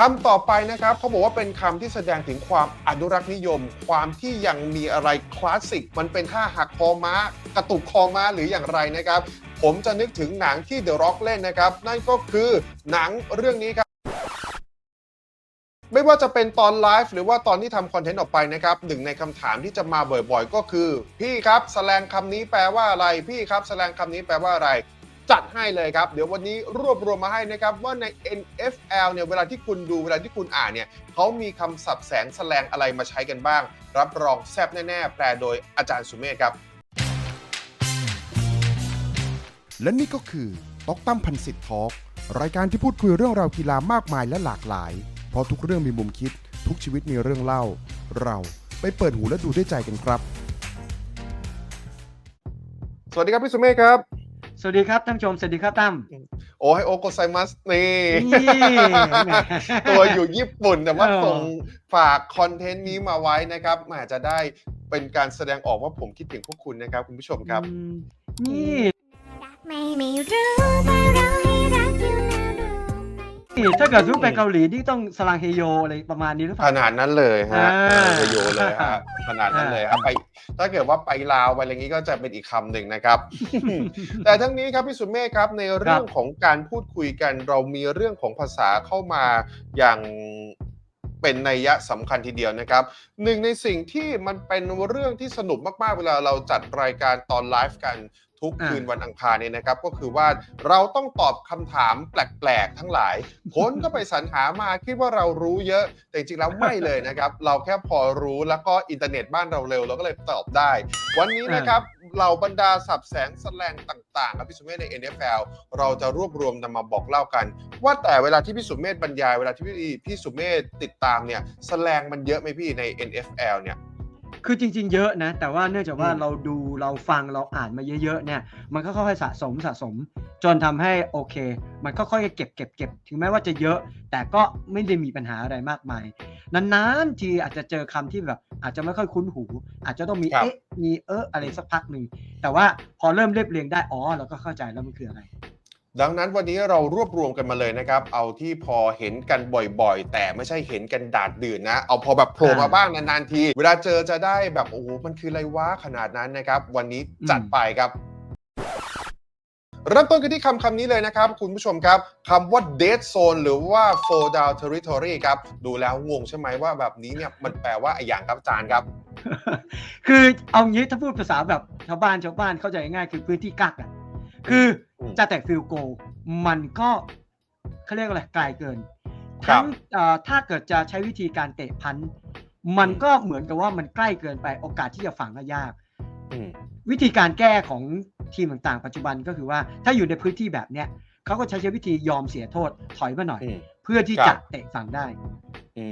คำต่อไปนะครับเขาบอกว่าเป็นคำที่แสดงถึงความอนุรักษ์นิยม ความที่ยังมีอะไรคลาสสิก มันเป็นท่าหักคอม้า กระตุกคอม้าหรืออย่างไรนะครับ ผมจะนึกถึงหนังที่ The Rock เล่นนะครับ นั่นก็คือหนังเรื่องนี้ครับ ไม่ว่าจะเป็นตอนไลฟ์หรือว่าตอนที่ทำคอนเทนต์ออกไปนะครับหนึ่งในคำถามที่จะมาบ่อยๆ ก็คือ พี่ครับแสลงคำนี้แปลว่าอะไร พี่ครับแสลงคำนี้แปลว่าอะไร จัดให้เลยครับ เดี๋ยววันนี้รวบรวมมาให้นะครับ ว่าใน NFL เนี่ยเวลาที่คุณดูเวลาที่คุณอ่านเนี่ยเขามีคำศัพท์แสงแสลงอะไรมาใช้กันบ้าง รับรองแซ่บแน่ๆ แปลโดยอาจารย์สุเมธครับ และนี่ก็คือตอกตั้มพันสิทธิ์ทอล์กรายการที่พูดคุยเรื่องราวกีฬามากมายและหลากหลาย เพราะทุกเรื่องมีมุมคิด ทุกชีวิตมีเรื่องเล่า เราไปเปิดหูและดูด้วยใจกันครับ สวัสดีครับพี่สุเมธครับ สวัสดีครับท่านผู้ชม สวัสดีครับตั้มโอไฮโอโกไซมัสนี่นี่แหมตัวอยู่ญี่ปุ่นแต่ว่าเออส่งฝากคอนเทนต์นี้มาไว้นะครับแหมจะได้เป็นการแสดงออกว่าผมคิดถึงพวกคุณนะครับ คุณผู้ชมครับอืมนี่รักไม่ไม่รู้ว่าเรา ถ้าเกิดทุกไปเกาหลีนี่ต้องสลังเฮโยอะไรประมาณนี้หรือเปขล่า นาดนั้นเลยฮะอ่าเออประโยชน์เลยฮะขนาดนั้นเลยครับไปถ้าเกิดว่าไปลาวไปอะไรงี้ก็จะเป็นอีกคำหนึ่งนะครับ แต่ทั้งนี้ครับพี่สุเมฆครับในเรื่องของการพูดคุยกัน เรามีเรื่องของภาษาเข้ามาอย่างเป็นนัยยะสำคัญทีเดียวนะครับหนึ่งในสิ่งที่มันเป็นเรื่องที่สนุกมากๆเวลาเราจัดรายการตอนไลฟ์กัน ทุกอ่าคืนวันอังคารเนี่ยนะครับ ก็คือว่าเราต้องตอบคำถามแปลกๆ ทั้งหลาย คนก็ไปสรรหามาคิดว่าเรารู้เยอะ แต่จริงๆแล้วไม่เลยนะครับ เราแค่พอรู้แล้วก็อินเทอร์เน็ตบ้านเราเร็วเราก็เลยตอบได้ วันนี้นะครับเหล่าบรรดาสับแสงแสลงต่างๆครับพี่สุเมธใน NFL เราจะรวบรวมนำมาบอกเล่ากัน ว่าแต่เวลาที่พี่สุเมธบรรยายเวลาที่พี่พี่สุเมธติดตามเนี่ยแสลงมันเยอะไหมพี่ใน NFL เนี่ย คือจริง ๆ เยอะนะ แต่ว่าเนื่องจากว่าอืมเราดูเราฟังเราอ่านมาเยอะๆเนี่ย มันก็ค่อยๆสะสมสะสม จนทำให้โอเค มันก็ค่อยๆเก็บเก็บเก็บถึงแม้ว่าจะเยอะ แต่ก็ไม่ได้มีปัญหาอะไรมากมายนานๆทีอาจจะเจอคำที่แบบอาจจะไม่ค่อยคุ้นหู อาจจะต้องมีครับเอ๊ะมีเอออะไรสักพักหนึ่งแต่ว่าพอเริ่มเรียบเรียงได้อ๋อเราก็เข้าใจแล้วมันคืออะไร ดังนั้นวันนี้เรารวบรวมกันมาเลยนะครับ เอาที่พอเห็นกันบ่อยๆ แต่ไม่ใช่เห็นกันดาดดื่นนะ เอาพอแบบโผล่มาอ่าบ้างนานๆที เวลาเจอจะได้แบบโอ้โหมันคืออะไรวะขนาดนั้นนะครับ วันนี้จัดอืมไปครับเริ่มต้นกันที่คำคำนี้เลยนะครับ คุณผู้ชมครับคำว่า dead zone หรือว่า fall down territory ครับ ดูแล้วงงใช่ไหมว่าแบบนี้เนี่ยมันแปลว่าอะไรอย่างครับอาจารย์ครับ คือเอางี้ถ้าพูดภาษาแบบชาวบ้านชาวบ้านเข้าใจง่ายๆคือพื้นที่กักอะ คืออมจะแตกฟิลโกลมันก็เขาเรียกอะไรไกลเกินครับทั้งเอ่อถ้าเกิดจะใช้วิธีการเตะพันธุ์มันก็เหมือนกับว่ามันใกล้เกินไปโอกาสที่จะฝังก็ยากอืมวิธีการแก้ของทีมต่างๆ ปัจจุบันก็คือว่าถ้าอยู่ในพื้นที่แบบเนี้ยเขาก็ใช้วิธียอมเสียโทษถอยมาหน่อยอืมเพื่อที่ครัจะบเตะฝั่งได้ อื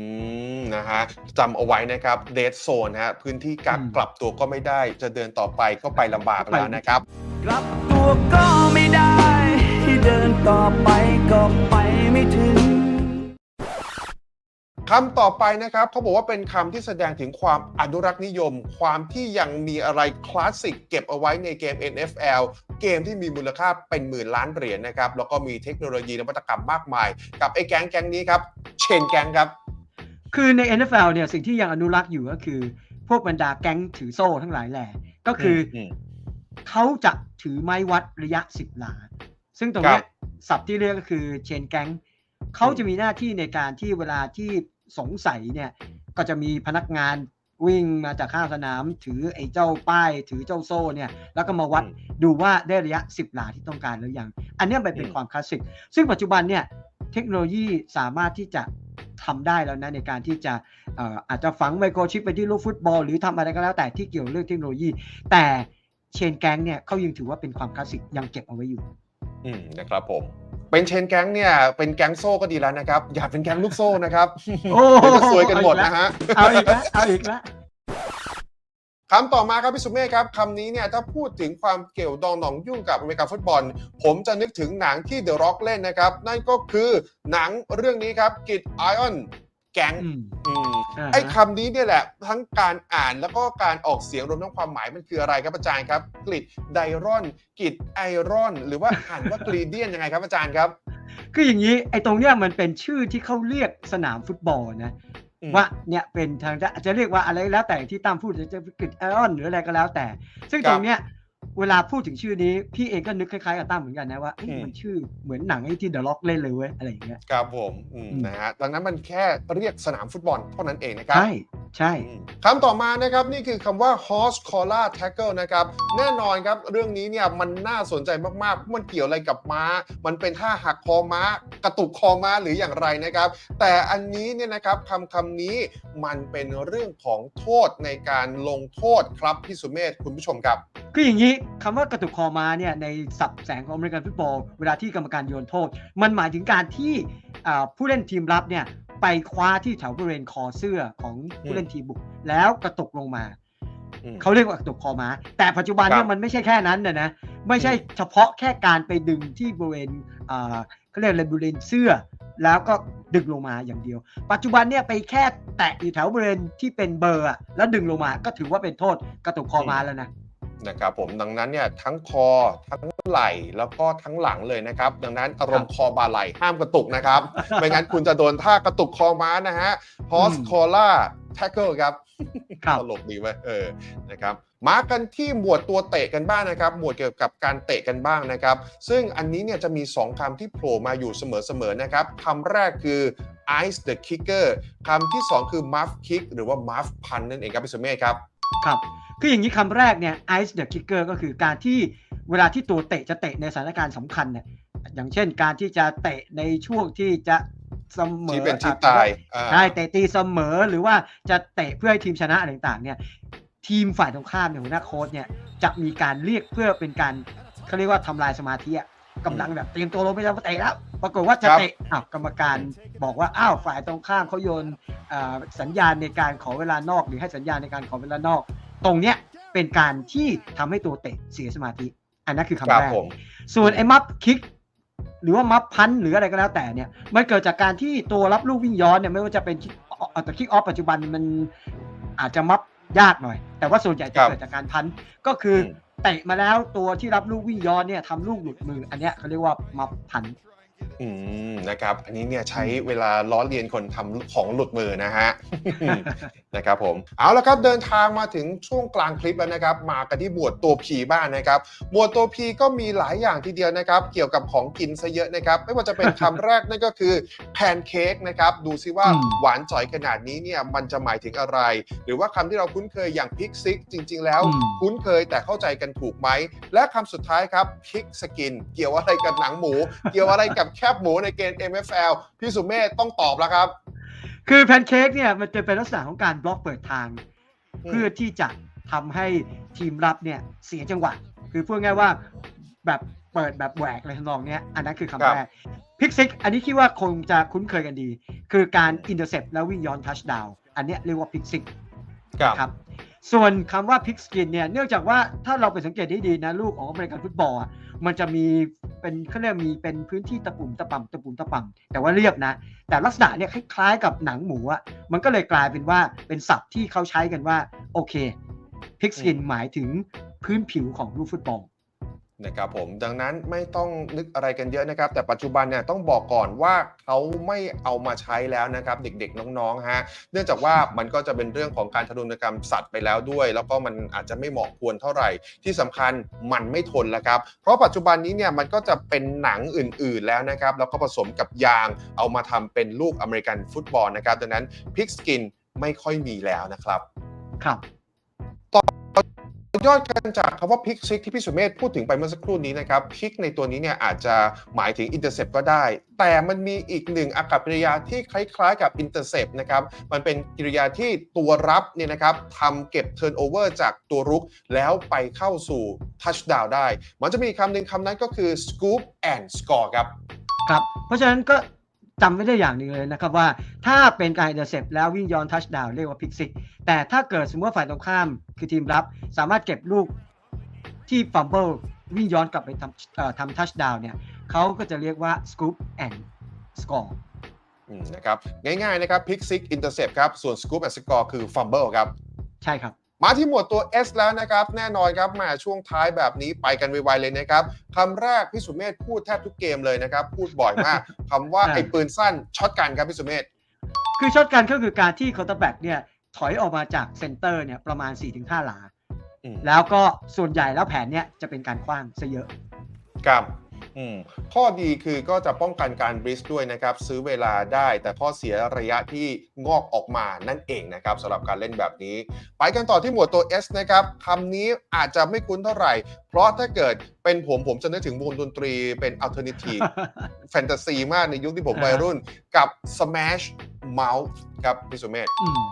มนะฮะจำเอาไว้นะครับ dead zone ฮะพื้นที่กักอืมกลับตัวก็ไม่ได้ จะเดินต่อไปก็ไปลำบากแล้วนะครับ กลับตัวก็ไม่ได้ ที่เดินต่อไปก็ไปไม่ถึงคำต่อไปนะครับเขาบอกว่าเป็นคำที่แสดงถึงความอนุรักษ์นิยม ความที่ยังมีอะไรคลาสสิกเก็บเอาไว้ในเกม NFL เกมที่มีมูลค่าเป็นหมื่นล้านเหรียญนะครับ แล้วก็มีเทคโนโลยีนวัตกรรมมากมาย กับไอ้แก๊งแก๊งนี้ครับ เชนแก๊งครับ คือใน NFL เนี่ยสิ่งที่ยังอนุรักษ์อยู่ก็คือ พวกบรรดาแก๊งถือโซ่ทั้งหลายแหล่ก็คืออม เขาจะถือไม้วัดระยะ 10 หลา ซึ่งตรงเนี้ครัยบศัพท์ที่เรียกก็คือเชนแก๊งเขาจะมีหน้าที่ในการที่เวลาที่สงสัยเนี่ย ก็จะมีพนักงานวิ่งมาจากข้างสนาม ถือไอ้เจ้าป้าย ถือเจ้าโซ่เนี่ย แล้วก็มาวัดอืมดูว่าได้ระยะ 10 หลาที่ต้องการหรือยัง อันเนี้ยมันเป็นอืมความคลาสสิก ซึ่งปัจจุบันเนี่ยเทคโนโลยีสามารถที่จะทำได้แล้วนะในการที่จะเอ่ออาจจะฝังไมโครชิปไปที่ลูกฟุตบอล หรือทำอะไรก็แล้วแต่ที่เกี่ยวเรื่องเทคโนโลยี แต่ เชนแก๊งเนี่ยเขายังถือว่าเป็นความคลาสสิกยังเก็บเอาไว้อยู่ อืมนะครับผม เป็นเชนแก๊งเนี่ยเป็นแก๊งโซ่ก็ดีแล้วนะครับ อย่าเป็นแก๊งลูกโซ่นะครับโอ้เดี๋ยวจะซวยกันหมดนะฮะ เอาอีกแล้วเอาอีกแล้ว คำต่อมาครับพี่สุเมฆครับคำนี้เนี่ยถ้าพูดถึงความเกี่ยวดองหนองยุ่งกับอเมริกันฟุตบอล ผมจะนึกถึงหนังที่เดอะร็อกเล่นนะครับ นั่นก็คือหนังเรื่องนี้ครับกิดไอออน แก๊งอืมอืมอ่าฮะไอ้คำนี้เนี่ยแหละ ทั้งการอ่านแล้วก็การออกเสียงรวมทั้งความหมายมันคืออะไรครับอาจารย์ครับกริดไดรอนกิดไอรอน หรือว่าอ่านว่ากรีเดียนยังไงครับอาจารย์ครับ คืออย่างนี้ไอ้ตรงเนี้ยมันเป็นชื่อที่เขาเรียกสนามฟุตบอลนะอืมว่าเนี่ยเป็นทางอาจจะเรียกว่าอะไรแล้วแต่ที่ตามพูดจะกึดไอออนหรืออะไรก็แล้วแต่ ซึ่งครับตรงเนี้ย เวลาพูดถึงชื่อนี้พี่เองก็นึกคล้ายๆกับตั้มเหมือนกันนะว่าเอ๊ะอืมมันชื่อเหมือนหนังไอ้ที่เดอะล็อกเล่นเลยเว้ยอะไรอย่างเงี้ยครับผมอืมอืมนะฮะดังนั้นมันแค่เรียกสนามฟุตบอลเท่านั้นเองนะครับ ใช่ใช่อืมคำต่อมานะครับนี่คือคำว่า horse collar tackle นะครับแน่นอนครับเรื่องนี้เนี่ยมันน่าสนใจมากๆเพราะมันเกี่ยวอะไรกับม้า มันเป็นท่าหักคอม้ากระตุกคอม้าหรืออย่างไรนะครับ แต่อันนี้เนี่ยนะครับคำคำนี้มันเป็นเรื่องของโทษในการลงโทษครับพี่สุเมธคุณผู้ชมครับ คืออย่างนี้คำว่ากระตุกคอมาเนี่ยในสับแสงของอเมริกันฟุตบอลเวลาที่กรรมการโยนโทษ มันหมายถึงการที่อ่าผู้เล่นทีมรับเนี่ยไปคว้าที่แถวบริเวณคอเสื้อของผู้เล่นทีมบุก แล้วกระตุกลงมาอืมเขาเรียกว่ากระตุกคอม้าแต่ปัจจุบันครัเนี่ยบมันไม่ใช่แค่นั้นนะนะไม่ใช่เฉพาะแค่การไปดึงที่บริเวณอ่าเขาเรียกอะไรบริเวณเสื้อ แล้วก็ดึงลงมาอย่างเดียว ปัจจุบันเนี่ยไปแค่แตะอยู่แถวบริเวณที่เป็นเบอร์อะแล้วดึงลงมาก็ถือว่าเป็นโทษกระตุกคอม้าแล้วนะ นะครับผมดังนั้นเนี่ยทั้งคอทั้งไหล่แล้วก็ทั้งหลังเลยนะครับ ดังนั้นอารมณ์คอบาไหล่ห้ามกระตุกนะครับ ไม่งั้นคุณจะโดนท่ากระตุกคอม้านะฮะ horse อืม collar tackle ครับครับตลกดีไหมเออนะครับมากันที่หมวดตัวเตะกันบ้างนะครับ หมวดเกี่ยวกับการเตะกันบ้างนะครับ ซึ่งอันนี้เนี่ยจะมี 2คำที่โผล่มาอยู่เสมอๆนะครับคำแรกคือ ice the kicker คำที่ 2 คือ muff kick หรือว่า muff punch นั่นเองครับพี่สมเมธครับ ครับ คืออย่างนี้คำแรกเนี่ย ice the kicker ก็คือการที่เวลาที่ตัวเตะจะเตะในสถานการณ์สำคัญเนี่ยอย่างเช่นการที่จะเตะในช่วงที่จะเสมอที่เป็นที่อะตายอ่าใช่เตะตีเสมอหรือว่าจะเตะเพื่อให้ทีมชนะอะไรต่างๆเนี่ยทีมฝ่ายตรงข้ามเนี่ยหัวหน้าโค้ชเนี่ยจะมีการเรียกเพื่อเป็นการเขาเรียกว่าทำลายสมาธิอะกำลังแบบเตรียมตัวลงไปจะเตะแล้ว ปรากฏว่าจะครับเตะอ้าวกรรมการบอกว่าอ้าวฝ่ายตรงข้ามเขาโยนอ่าสัญญาณในการขอเวลานอกหรือให้สัญญาณในการขอเวลานอก ตรงเนี้ยเป็นการที่ทำให้ตัวเตะเสียสมาธิ อันนั้นคือครัคำบแรกผมส่วนไอ้มัฟคิก หรือว่ามัฟพันหรืออะไรก็แล้วแต่เนี่ยมันเกิดจากการที่ตัวรับลูกวิ่งย้อนเนี่ยไม่ว่าจะเป็นคิกแต่คิกออฟปัจจุบันมันอาจจะมัฟยากหน่อย แต่ว่าส่วนใหญ่จะครับเกิดจากการพันก็คืออมเตะมาแล้วตัวที่รับลูกวิ่งย้อนเนี่ยทำลูกหลุดมือ อันเนี้ยเขาเรียกว่ามัฟพัน อืมนะครับ อันนี้เนี่ยใช้เวลาล้อเลียนคนทำของหลุดมือนะฮะ นะครับผมเอาละครับเดินทางมาถึงช่วงกลางคลิปแล้วนะครับ มากันที่หมวดตัว P บ้างนะครับหมวดตัว P ก็มีหลายอย่างทีเดียวนะครับ เกี่ยวกับของกินซะเยอะนะครับ ไม่ว่าจะเป็นคำแรกนั่นก็คือแพนเค้กนะครับดูซิว่าอืมหวานจ่อยขนาดนี้เนี่ยมันจะหมายถึงอะไร หรือว่าคำที่เราคุ้นเคยอย่างพิกซิกจริง ๆ แล้วอืมคุ้นเคยแต่เข้าใจกันถูกไหมและคำสุดท้ายครับพิกสกิน เกี่ยวอะไรกับหนังหมู เกี่ยวอะไรกับแคบหมูในเกณฑ์ MFL พี่สุเมธต้องตอบแล้วครับ คือแพนเค้กเนี่ยมันจะเป็นลักษณะของการบล็อกเปิดทางอืมเพื่อที่จะทำให้ทีมรับเนี่ยเสียจังหวะ คือพูดง่ายๆว่าแบบเปิดแบบแหวกอะไรทำนองเนี้ยอันนั้นคือคำแรกพิกซิกอันนี้คิดว่าคงจะคุ้นเคยกันดี คือการอินเตอร์เซปแล้ววิ่งย้อนทัชดาวอันเนี้ยเรียกว่าพิกซิกครับครับ ส่วนคำว่าพิกสกินเนี่ยเนื่องจากว่าถ้าเราไปสังเกตได้ดีนะลูกของอเมริกันฟุตบอลมันจะมีเป็นเขาเรียกมีเป็นพื้นที่ตะปุ่มตะป่ำตะปุ่มตะป่ำแต่ว่าเรียบนะ แต่ลักษณะเนี่ยคล้ายๆกับหนังหมูอะมันก็เลยกลายเป็นว่าเป็นศัพท์ที่เขาใช้กันว่าโอเคพิกสกินหมายถึงพื้นผิวของลูกฟุตบอล นะครับผมดังนั้นไม่ต้องนึกอะไรกันเยอะนะครับ แต่ปัจจุบันเนี่ยต้องบอกก่อนว่าเขาไม่เอามาใช้แล้วนะครับ เด็กๆน้องๆฮะเนื่องจากว่ามันก็จะเป็นเรื่องของการทารุณกรรมสัตว์ไปแล้วด้วย แล้วก็มันอาจจะไม่เหมาะควรเท่าไหร่ ที่สำคัญมันไม่ทนแล้วครับ เพราะปัจจุบันนี้เนี่ยมันก็จะเป็นหนังอื่นๆแล้วนะครับ แล้วก็ผสมกับยางเอามาทำเป็นลูกอเมริกันฟุตบอลนะครับดังนั้นพิกสกินไม่ค่อยมีแล้วนะครับครับ ยอดกันจากคำว่าพิกซิกที่พี่สุเมธพูดถึงไปเมื่อสักครู่นี้นะครับพิกในตัวนี้เนี่ยอาจจะหมายถึงอินเตอร์เซปก็ได้ แต่มันมีอีกหนึ่งอากับกริยาที่คล้ายๆ กับอินเตอร์เซปนะครับมันเป็นกริยาที่ตัวรับเนี่ยนะครับทำเก็บเทิร์นโอเวอร์จากตัวรุก แล้วไปเข้าสู่ทัชดาวได้ มันจะมีคำหนึ่งคำนั้นก็คือ scoop and score ครับ ครับ เพราะฉะนั้นก็ จำไม่ได้อย่างหนึ่งเลยนะครับว่าถ้าเป็นการอินเตอร์เซปแล้ววิ่งย้อนทัชดาวเรียกว่าพิกซิกแต่ถ้าเกิดสมมติว่าฝ่ายตรงข้ามคือทีมรับ สามารถเก็บลูกที่ฟัมเบิลวิ่งย้อนกลับไปทำเอ่อทำทัชดาวเนี่ยเขาก็จะเรียกว่า scoop and score อืมนะครับง่ายๆนะครับพิกซิกอินเตอร์เซปครับส่วน scoop and score คือ fumble ครับ ใช่ครับ มาที่หมวดตัว S แล้วนะครับ แน่นอนครับมาช่วงท้ายแบบนี้ไปกันไวๆเลยนะครับคำแรกพี่สุเมธพูดแทบทุกเกมเลยนะครับ พูดบ่อยมากคำว่าอ่าไอ้ปืนสั้นช็อตกันครับพี่สุเมธคือช็อตกันก็คือการที่คอร์เตอร์แบ็กเนี่ยถอยออกมาจากเซนเตอร์เนี่ยประมาณ 4-5 หลาอืมแล้วก็ส่วนใหญ่แล้วแผนเนี่ยจะเป็นการคว้างซะเยอะครับอืม ข้อดีคือก็จะป้องกันการบริสด้วยนะครับซื้อเวลาได้แต่ข้อเสียระยะที่งอกออกมานั่นเองนะครับสำหรับการเล่นแบบนี้ ไปกันต่อที่หมวดตัว S นะครับคำนี้อาจจะไม่คุ้นเท่าไหร่ เพราะถ้าเกิดเป็นผมผมจะนึกถึงวงดนตรีเป็น alternative แฟนตาซีมากในยุคที่ผมอ่าวัยรุ่นกับ Smash Mouth ครับพี่สุเมธอืม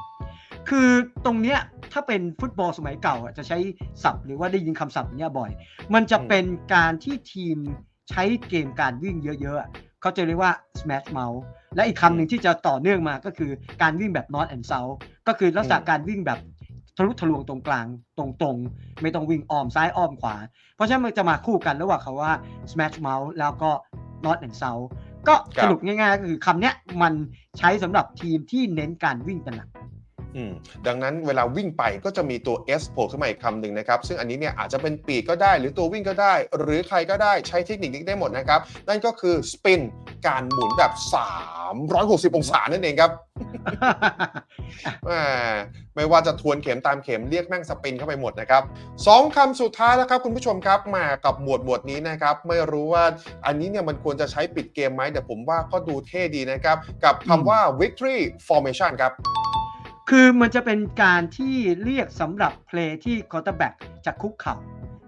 คือตรงเนี้ยถ้าเป็นฟุตบอลสมัยเก่าอะจะใช้ศัพท์หรือว่าได้ยินคำศัพท์เนี้ยบ่อย มันจะเป็นการที่ทีม ใช้เกมการวิ่งเยอะๆเขาจะเรียกว่า smash mouth และอีกคำหนึ่งที่จะต่อเนื่องมาก็คือการวิ่งแบบ north and south ก็คือลักษณะการวิ่งแบบทะลุทะลวงตรงกลางตรงๆ ไม่ต้องวิ่งอ้อมซ้ายอ้อมขวา เพราะฉะนั้นมันจะมาคู่กันระหว่างคำว่า smash mouth แล้วก็ north and south ก็สรุปง่ายๆก็คือคำนี้มันใช้สำหรับทีมที่เน้นการวิ่งเป็นหลัก ดังนั้นเวลาวิ่งไปก็จะมีตัว S โผล่ขึ้นมาอีกคำหนึ่งนะครับ ซึ่งอันนี้เนี่ยอาจจะเป็นปีกก็ได้ หรือตัววิ่งก็ได้ หรือใครก็ได้ใช้เทคนิคนี้ได้หมดนะครับ นั่นก็คือสปินการหมุนแบบ 360 องศานั่นเองครับแหมไม่ว่าจะทวนเข็มตามเข็มเรียกแม่งสปินเข้าไปหมดนะครับสองคำสุดท้ายแล้วครับคุณผู้ชมครับมากับหมวดหมวดนี้นะครับ ไม่รู้ว่าอันนี้เนี่ยมันควรจะใช้ปิดเกมไหมแต่ผมว่าก็ดูเท่ดีนะครับ กับคำว่า victory formation ครับ คือมันจะเป็นการที่เรียกสำหรับเพลย์ที่คอร์เตอร์แบ็กจะคุกเข่า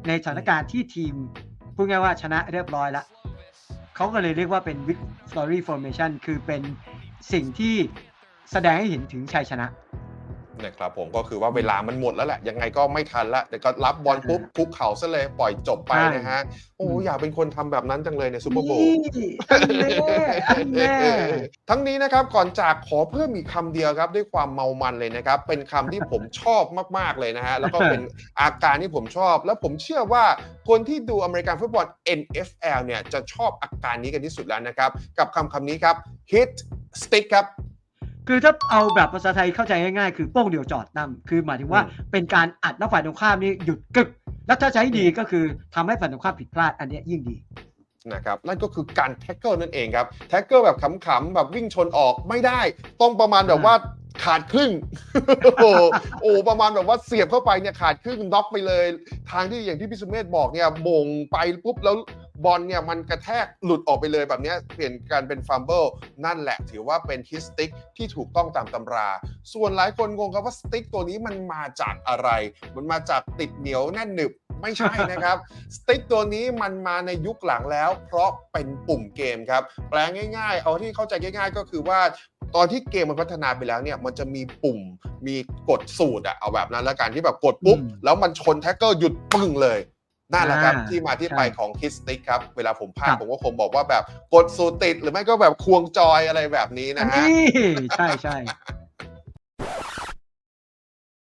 ในสถานการณ์ที่ทีมพูดง่ายว่าชนะเรียบร้อยแล้วเขาก็เลยเรียกว่าเป็น victory formation คือเป็นสิ่งที่แสดงให้เห็นถึงชัยชนะ นะครับผมก็คือว่าเวลามันหมดแล้วแหละยังไงก็ไม่ทันละแต่ก็รับบอลปุ๊บคุกเข่าซะเลยปล่อยจบไปใช่นะฮะโอ้อืมอยากเป็นคนทำแบบนั้นจังเลยในซูเปอร์โบว์นี่อันแน่อันแน่ทั้งนี้นะครับก่อนจากขอเพิ่มอีกคำเดียวครับด้วยความเมามันเลยนะครับ เป็นคำที่ผมชอบมากๆเลยนะฮะแล้วก็เป็นอาการที่ผมชอบ แล้วผมเชื่อว่าคนที่ดูอเมริกันฟุตบอล NFL เนี่ยจะชอบอาการนี้กันที่สุดแล้วนะครับ กับคำคำนี้ครับ hit stick ครับ คือถ้าเอาแบบภาษาไทยเข้าใจง่ายๆ คือโป้งเดียวจอดตั้มคือหมายถึงว่าอืมเป็นการอัดแล้วฝ่ายตรงข้ามนี่หยุดกึก แล้วถ้าใช้ดีก็คือทำให้ฝ่ายตรงข้ามผิดพลาดอันเนี้ยยิ่งดีนะครับนั่นก็คือการแท็กเกิลนั่นเองครับ แท็กเกิลแบบขำๆแบบวิ่งชนออกไม่ได้ ต้องประมาณแบบว่าขาดครึ่ง โอ้โหโอ้ประมาณแบบว่าเสียบเข้าไปเนี่ยขาดครึ่งน็อกไปเลย ทางที่อย่างที่พี่สุเมธบอกเนี่ยโบ่งไปปุ๊บแล้ว บอลเนี่ยมันกระแทกหลุดออกไปเลยแบบเนี้ยเปลี่ยนการเป็นฟัมเบิลนั่นแหละถือว่าเป็นฮิสติกที่ถูกต้องตามตำรา ส่วนหลายคนงงครับว่าสติ๊กตัวนี้มันมาจากอะไร มันมาจากติดเหนียวแน่นหนึบไม่ใช่นะครับ สติ๊กตัวนี้มันมาในยุคหลังแล้ว เพราะเป็นปุ่มเกมครับ แปลง่ายๆ เอาที่เข้าใจง่าย ๆ ก็คือว่าตอนที่เกมมันพัฒนาไปแล้วเนี่ยมันจะมีปุ่มมีกดสูตรอะเอาแบบนั้นแล้วกันที่แบบกดปุ๊บอืมแล้วมันชนแท็กเกิลหยุดปึ้งเลย นั่นแหละครับอ่าที่มาที่ใช่ไปของฮิตสติ๊กครับ เวลาผมพากครับผมก็คงบอกว่าแบบกดสูตรติดหรือไม่ก็แบบควงจอยอะไรแบบนี้อันะนฮะนี้ใช่ใช่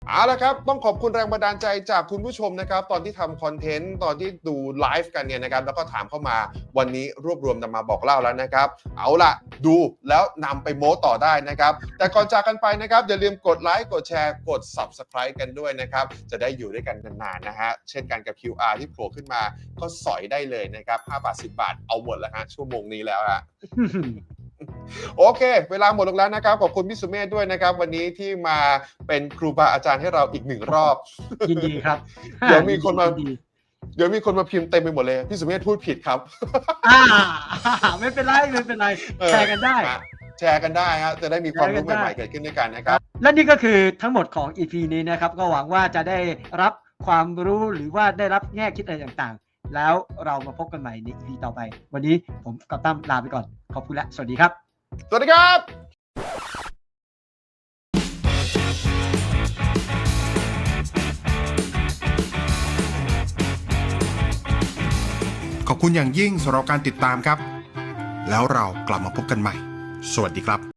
เอาละครับ ต้องขอบคุณแรงบันดาลใจจากคุณผู้ชมนะครับ ตอนที่ทำคอนเทนต์ตอนที่ดูไลฟ์กันเนี่ยนะครับ แล้วก็ถามเข้ามาวันนี้รวบรวมนำมาบอกเล่าแล้วนะครับ เอาละดูแล้วนำไปโม้ต่อได้นะครับ แต่ก่อนจากกันไปนะครับ อย่าลืมกดไลค์กดแชร์กด Subscribe กันด้วยนะครับ จะได้อยู่ด้วยกันนานๆนะฮะเช่นกันกับ QR ที่โผล่ขึ้นมาก็สอยได้เลยนะครับ5บาท10 บาทเอาหมดแล้วฮะชั่วโมงนี้แล้วฮะ โอเค เวลาหมดลงแล้วนะครับ ขอบคุณพี่สุเมธด้วยนะครับ วันนี้ที่มาเป็นครูบาอาจารย์ให้เราอีกหนึ่งรอบ ยินดีครับ เดี๋ยวมีคนมายิดีเดี๋ยวมีคนมาพิมพ์เต็มไปหมดเลย พี่สุเมธพูดผิดครับอ่าไม่เป็นไรไม่เป็นไรเออแชร์กันได้ฮะแชร์กันได้ฮะจะได้มีความรู้แชร์กันได้ใหม่ๆเกิดขึ้นด้วยกันนะครับ และนี่ก็คือทั้งหมดของ EP นี้นะครับ ก็หวังว่าจะได้รับความรู้หรือว่าได้รับแง่คิดอะไรต่างๆ แล้วเรามาพบกันใหม่ใน EP ต่อไป วันนี้ผมกับตั้มลาไปก่อน ขอบคุณและ สวัสดีครับ สวัสดีครับขอบคุณอย่างยิ่งสำหรับการติดตามครับ แล้วเรากลับมาพบกันใหม่ สวัสดีครับ